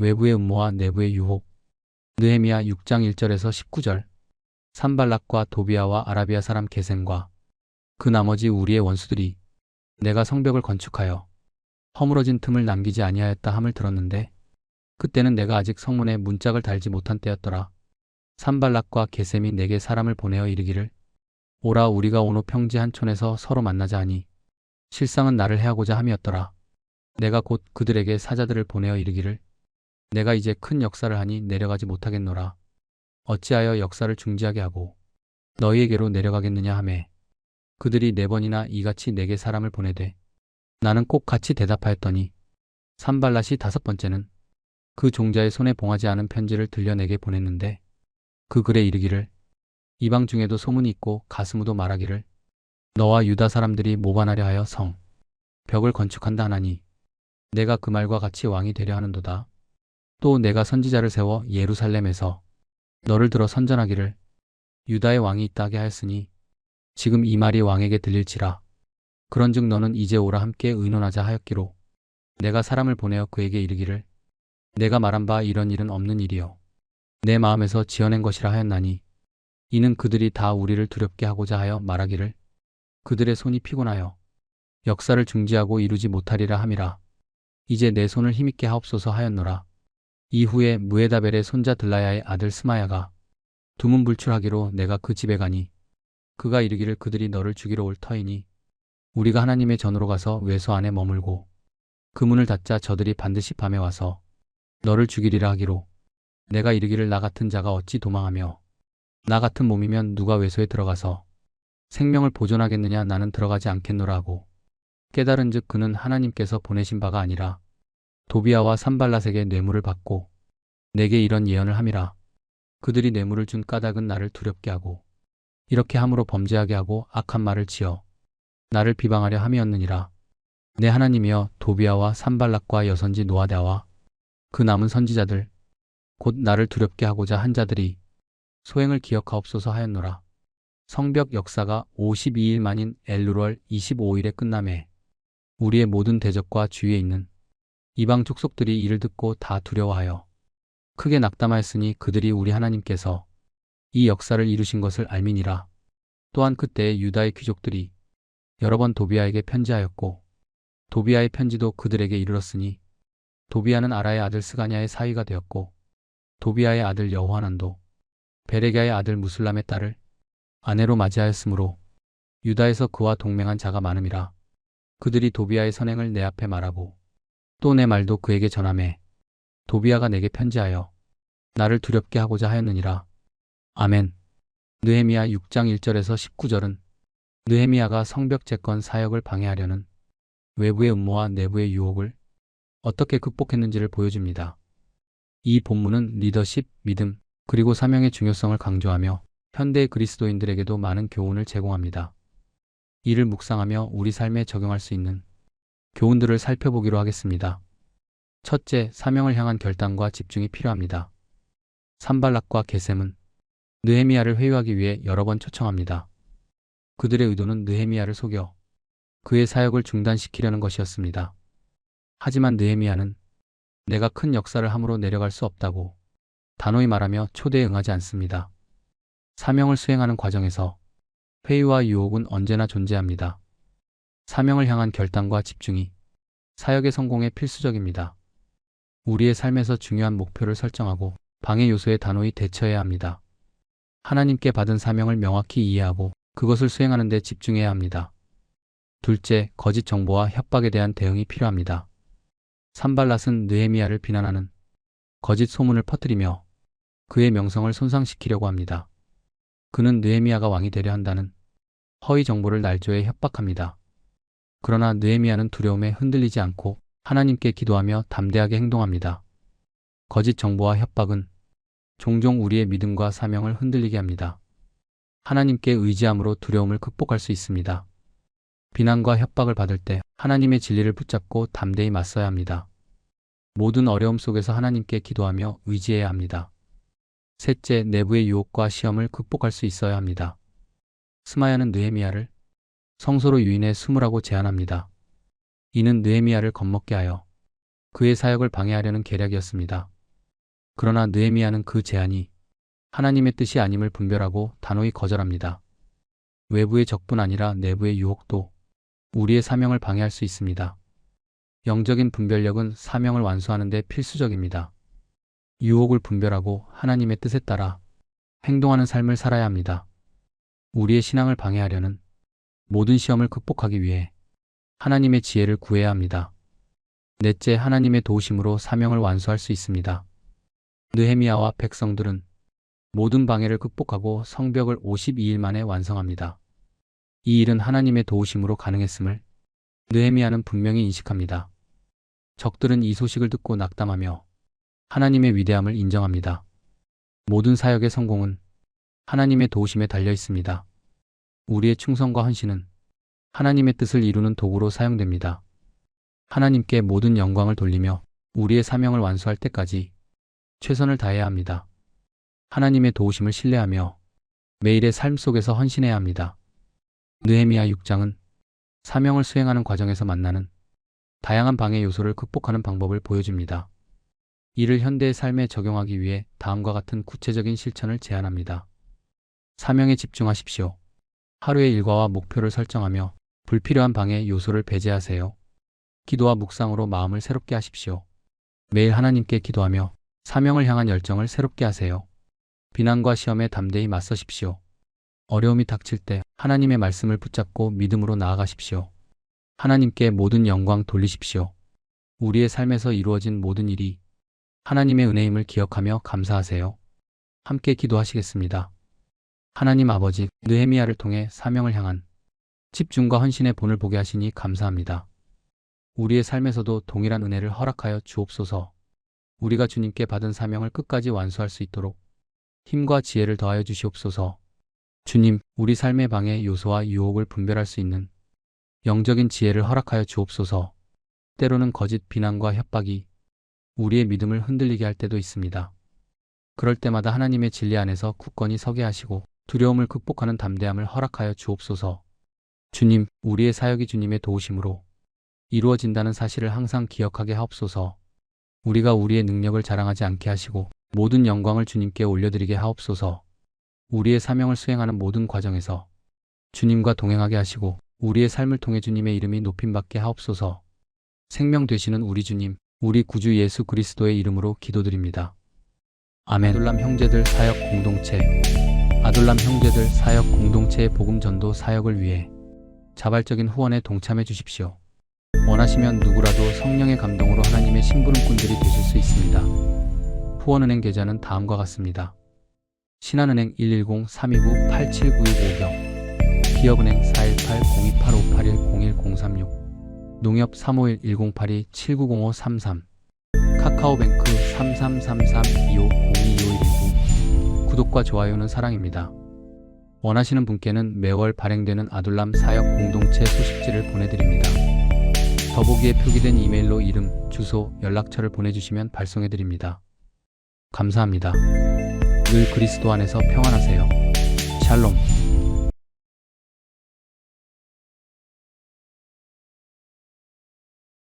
외부의 음모와 내부의 유혹. 느헤미야 6장 1절에서 19절. 산발락과 도비아와 아라비아 사람 게셈과 그 나머지 우리의 원수들이 내가 성벽을 건축하여 허물어진 틈을 남기지 아니하였다 함을 들었는데 그때는 내가 아직 성문에 문짝을 달지 못한 때였더라. 산발락과 게셈이 내게 사람을 보내어 이르기를 오라 우리가 오노 평지 한 촌에서 서로 만나자 하니 실상은 나를 해하고자 함이었더라. 내가 곧 그들에게 사자들을 보내어 이르기를 내가 이제 큰 역사를 하니 내려가지 못하겠노라. 어찌하여 역사를 중지하게 하고 너희에게로 내려가겠느냐 하매 그들이 네 번이나 이같이 내게 사람을 보내되 나는 꼭 같이 대답하였더니 산발랏이 다섯 번째는 그 종자의 손에 봉하지 않은 편지를 들려 내게 보냈는데 그 글에 이르기를 이방 중에도 소문이 있고 가스무도 말하기를 너와 유다 사람들이 모반하려 하여 성 벽을 건축한다 하나니 내가 그 말과 같이 왕이 되려 하는도다. 또 내가 선지자를 세워 예루살렘에서 너를 들어 선전하기를 유다의 왕이 있다게 하였으니 지금 이 말이 왕에게 들릴지라. 그런즉 너는 이제 오라 함께 의논하자 하였기로 내가 사람을 보내어 그에게 이르기를 내가 말한 바 이런 일은 없는 일이요. 내 마음에서 지어낸 것이라 하였나니 이는 그들이 다 우리를 두렵게 하고자 하여 말하기를 그들의 손이 피곤하여 역사를 중지하고 이루지 못하리라 함이라. 이제 내 손을 힘있게 하옵소서 하였노라 이후에 무에다벨의 손자 들라야의 아들 스마야가 두문불출하기로 내가 그 집에 가니 그가 이르기를 그들이 너를 죽이러 올 터이니 우리가 하나님의 전으로 가서 외소 안에 머물고 그 문을 닫자 저들이 반드시 밤에 와서 너를 죽이리라 하기로 내가 이르기를 나 같은 자가 어찌 도망하며 나 같은 몸이면 누가 외소에 들어가서 생명을 보존하겠느냐 나는 들어가지 않겠노라 하고 깨달은 즉 그는 하나님께서 보내신 바가 아니라 도비아와 산발랏에게 뇌물을 받고 내게 이런 예언을 함이라. 그들이 뇌물을 준 까닭은 나를 두렵게 하고 이렇게 함으로 범죄하게 하고 악한 말을 지어 나를 비방하려 함이었느니라. 내 하나님이여 도비아와 산발락과 여선지 노아대와 그 남은 선지자들 곧 나를 두렵게 하고자 한 자들이 소행을 기억하옵소서 하였노라. 성벽 역사가 52일 만인 엘루월 25일에 끝남에 우리의 모든 대적과 주위에 있는 이방 족속들이 이를 듣고 다 두려워하여 크게 낙담하였으니 그들이 우리 하나님께서 이 역사를 이루신 것을 알미니라. 또한 그때 유다의 귀족들이 여러 번 도비아에게 편지하였고 도비아의 편지도 그들에게 이르렀으니 도비아는 아라의 아들 스가냐의 사위가 되었고 도비아의 아들 여호하난도 베레가의 아들 무슬람의 딸을 아내로 맞이하였으므로 유다에서 그와 동맹한 자가 많음이라 그들이 도비아의 선행을 내 앞에 말하고 또 내 말도 그에게 전함해 도비아가 내게 편지하여 나를 두렵게 하고자 하였느니라 아멘 느헤미야 6장 1절에서 19절은 느헤미야가 성벽 재건 사역을 방해하려는 외부의 음모와 내부의 유혹을 어떻게 극복했는지를 보여줍니다. 이 본문은 리더십, 믿음, 그리고 사명의 중요성을 강조하며 현대 그리스도인들에게도 많은 교훈을 제공합니다. 이를 묵상하며 우리 삶에 적용할 수 있는 교훈들을 살펴보기로 하겠습니다. 첫째, 사명을 향한 결단과 집중이 필요합니다. 산발락과 게셈은 느헤미야를 회유하기 위해 여러 번 초청합니다. 그들의 의도는 느헤미야를 속여 그의 사역을 중단시키려는 것이었습니다. 하지만 느헤미야는 내가 큰 역사를 함으로 내려갈 수 없다고 단호히 말하며 초대에 응하지 않습니다. 사명을 수행하는 과정에서 회의와 유혹은 언제나 존재합니다. 사명을 향한 결단과 집중이 사역의 성공에 필수적입니다. 우리의 삶에서 중요한 목표를 설정하고 방해 요소에 단호히 대처해야 합니다. 하나님께 받은 사명을 명확히 이해하고 그것을 수행하는 데 집중해야 합니다. 둘째, 거짓 정보와 협박에 대한 대응이 필요합니다. 산발랏은 느헤미야를 비난하는 거짓 소문을 퍼뜨리며 그의 명성을 손상시키려고 합니다. 그는 느헤미야가 왕이 되려 한다는 허위 정보를 날조해 협박합니다. 그러나 느헤미야는 두려움에 흔들리지 않고 하나님께 기도하며 담대하게 행동합니다. 거짓 정보와 협박은 종종 우리의 믿음과 사명을 흔들리게 합니다. 하나님께 의지함으로 두려움을 극복할 수 있습니다. 비난과 협박을 받을 때 하나님의 진리를 붙잡고 담대히 맞서야 합니다. 모든 어려움 속에서 하나님께 기도하며 의지해야 합니다. 셋째, 내부의 유혹과 시험을 극복할 수 있어야 합니다. 스마야는 느헤미야를 성소로 유인해 숨으라고 제안합니다. 이는 느헤미야를 겁먹게 하여 그의 사역을 방해하려는 계략이었습니다. 그러나 느헤미야는 그 제안이 하나님의 뜻이 아님을 분별하고 단호히 거절합니다. 외부의 적뿐 아니라 내부의 유혹도 우리의 사명을 방해할 수 있습니다. 영적인 분별력은 사명을 완수하는 데 필수적입니다. 유혹을 분별하고 하나님의 뜻에 따라 행동하는 삶을 살아야 합니다. 우리의 신앙을 방해하려는 모든 시험을 극복하기 위해 하나님의 지혜를 구해야 합니다. 넷째, 하나님의 도우심으로 사명을 완수할 수 있습니다. 느헤미야와 백성들은 모든 방해를 극복하고 성벽을 52일 만에 완성합니다. 이 일은 하나님의 도우심으로 가능했음을 느헤미야는 분명히 인식합니다. 적들은 이 소식을 듣고 낙담하며 하나님의 위대함을 인정합니다. 모든 사역의 성공은 하나님의 도우심에 달려 있습니다. 우리의 충성과 헌신은 하나님의 뜻을 이루는 도구로 사용됩니다. 하나님께 모든 영광을 돌리며 우리의 사명을 완수할 때까지 최선을 다해야 합니다. 하나님의 도우심을 신뢰하며 매일의 삶 속에서 헌신해야 합니다. 느헤미야 6장은 사명을 수행하는 과정에서 만나는 다양한 방해 요소를 극복하는 방법을 보여줍니다. 이를 현대의 삶에 적용하기 위해 다음과 같은 구체적인 실천을 제안합니다. 사명에 집중하십시오. 하루의 일과와 목표를 설정하며 불필요한 방해 요소를 배제하세요. 기도와 묵상으로 마음을 새롭게 하십시오. 매일 하나님께 기도하며 사명을 향한 열정을 새롭게 하세요. 비난과 시험에 담대히 맞서십시오. 어려움이 닥칠 때 하나님의 말씀을 붙잡고 믿음으로 나아가십시오. 하나님께 모든 영광 돌리십시오. 우리의 삶에서 이루어진 모든 일이 하나님의 은혜임을 기억하며 감사하세요. 함께 기도하시겠습니다. 하나님 아버지, 느헤미야를 통해 사명을 향한 집중과 헌신의 본을 보게 하시니 감사합니다. 우리의 삶에서도 동일한 은혜를 허락하여 주옵소서. 우리가 주님께 받은 사명을 끝까지 완수할 수 있도록 힘과 지혜를 더하여 주시옵소서. 주님, 우리 삶의 방해 요소와 유혹을 분별할 수 있는 영적인 지혜를 허락하여 주옵소서. 때로는 거짓 비난과 협박이 우리의 믿음을 흔들리게 할 때도 있습니다. 그럴 때마다 하나님의 진리 안에서 굳건히 서게 하시고 두려움을 극복하는 담대함을 허락하여 주옵소서. 주님, 우리의 사역이 주님의 도우심으로 이루어진다는 사실을 항상 기억하게 하옵소서. 우리가 우리의 능력을 자랑하지 않게 하시고 모든 영광을 주님께 올려드리게 하옵소서. 우리의 사명을 수행하는 모든 과정에서 주님과 동행하게 하시고 우리의 삶을 통해 주님의 이름이 높임받게 하옵소서. 생명 되시는 우리 주님, 우리 구주 예수 그리스도의 이름으로 기도드립니다. 아멘. 아둘람 형제들 사역 공동체 아둘람 형제들 사역 공동체의 복음 전도 사역을 위해 자발적인 후원에 동참해 주십시오. 원하시면 누구라도 성령의 감동으로 하나님의 심부름꾼들이 되실 수 있습니다. 후원은행 계좌는 다음과 같습니다. 신한은행 110-329-8792경 기업은행 418-028581-0136 농협 351-1082-790533 카카오뱅크 3333-2502-2519 구독과 좋아요는 사랑입니다. 원하시는 분께는 매월 발행되는 아둘람 사역 공동체 소식지를 보내드립니다. 더보기에 표기된 이메일로 이름, 주소, 연락처를 보내주시면 발송해드립니다. 감사합니다. 늘 그리스도 안에서 평안하세요. 샬롬.